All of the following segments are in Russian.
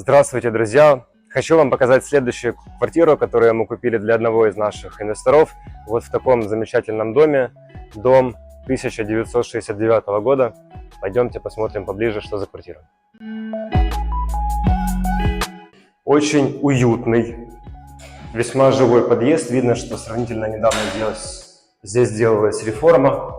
Здравствуйте, друзья! Хочу вам показать следующую квартиру, которую мы купили для одного из наших инвесторов. Вот в таком замечательном доме. Дом 1969 года. Пойдемте посмотрим поближе, что за квартира. Очень уютный, весьма живой подъезд. Видно, что сравнительно недавно здесь, здесь делалась реформа.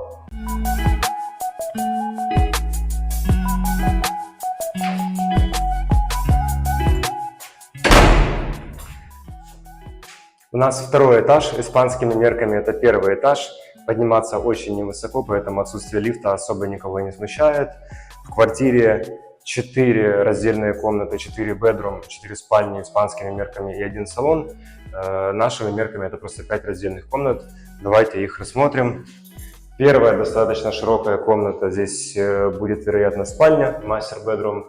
У нас второй этаж, испанскими мерками это первый этаж. Подниматься очень невысоко, поэтому отсутствие лифта особо никого не смущает. В квартире 4 раздельные комнаты, 4 bedroom, 4 спальни испанскими мерками и один салон. Э, нашими мерками это просто 5 раздельных комнат. Давайте их рассмотрим. Первая достаточно широкая комната. Здесь э, будет, вероятно, спальня, мастер bedroom.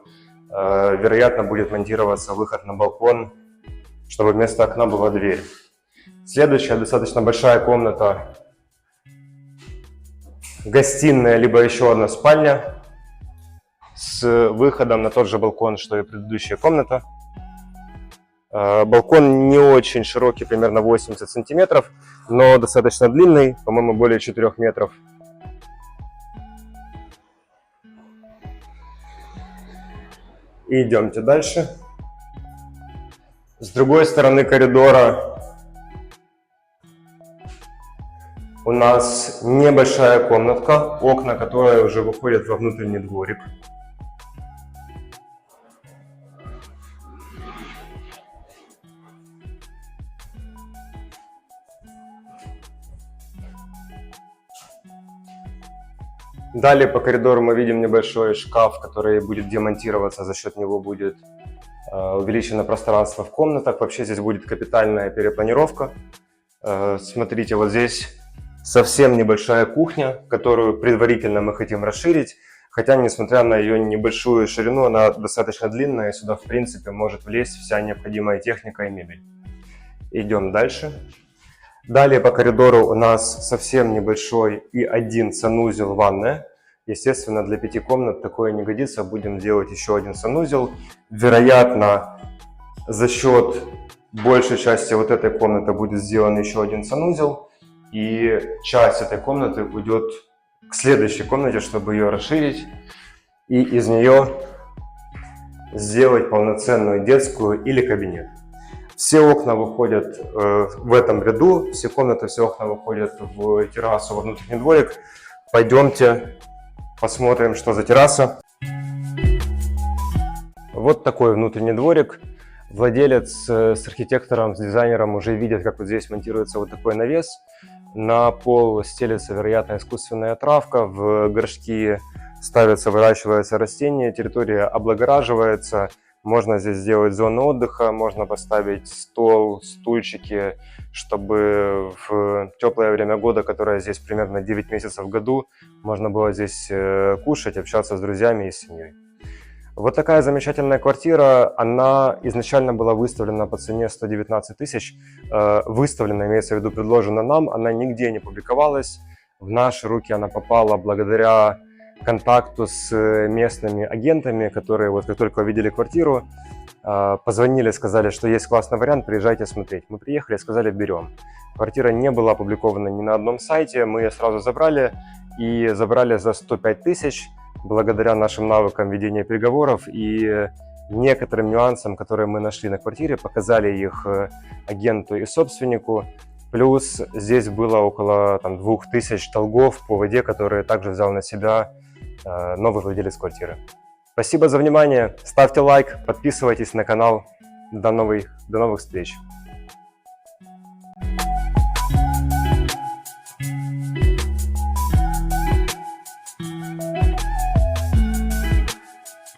Э, вероятно, будет монтироваться выход на балкон, чтобы вместо окна была дверь. Следующая достаточно большая комната, гостиная, либо еще одна спальня с выходом на тот же балкон, что и предыдущая комната. Э, балкон не очень широкий, примерно 80 сантиметров, но достаточно длинный, по-моему, более 4 метров. Идемте дальше. С другой стороны коридора У нас небольшая комнатка, окна, которые уже выходят во внутренний дворик. Далее по коридору мы видим небольшой шкаф, который будет демонтироваться, за счет него будет э, увеличено пространство в комнатах. Вообще здесь будет капитальная перепланировка. Э, смотрите, вот здесь совсем небольшая кухня, которую предварительно мы хотим расширить. Хотя, несмотря на ее небольшую ширину, она достаточно длинная, и сюда, в принципе, может влезть вся необходимая техника и мебель. Идем дальше. Далее по коридору у нас совсем небольшой и один санузел ванная. Естественно, для пяти комнат такое не годится. Будем делать еще один санузел. Вероятно, за счет большей части вот этой комнаты будет сделан еще один санузел и часть этой комнаты уйдет к следующей комнате, чтобы ее расширить и из нее сделать полноценную детскую или кабинет. Все окна выходят э, в этом ряду, все комнаты, все окна выходят в террасу, во внутренний дворик. Пойдемте посмотрим, что за терраса. Вот такой внутренний дворик. Владелец э, с архитектором, с дизайнером уже видят, как вот здесь монтируется вот такой навес. На пол стелится, вероятно, искусственная травка, в горшки ставятся, выращиваются растения, территория облагораживается, можно здесь сделать зону отдыха, можно поставить стол, стульчики, чтобы в теплое время года, которое здесь примерно 9 месяцев в году, можно было здесь э, кушать, общаться с друзьями и семьей. Вот такая замечательная квартира, она изначально была выставлена по цене 119 тысяч. Э, выставлена, имеется в виду, предложена нам, она нигде не публиковалась. В наши руки она попала благодаря контакту с местными агентами, которые вот как только увидели квартиру, э, позвонили, сказали, что есть классный вариант, приезжайте смотреть. Мы приехали, сказали, берем. Квартира не была опубликована ни на одном сайте, мы ее сразу забрали и забрали за 105 тысяч благодаря нашим навыкам ведения переговоров и некоторым нюансам, которые мы нашли на квартире, показали их э, агенту и собственнику. Плюс здесь было около там, 2000 долгов по воде, которые также взял на себя э, новый владелец квартиры. Спасибо за внимание, ставьте лайк, подписывайтесь на канал. До новых, до новых встреч!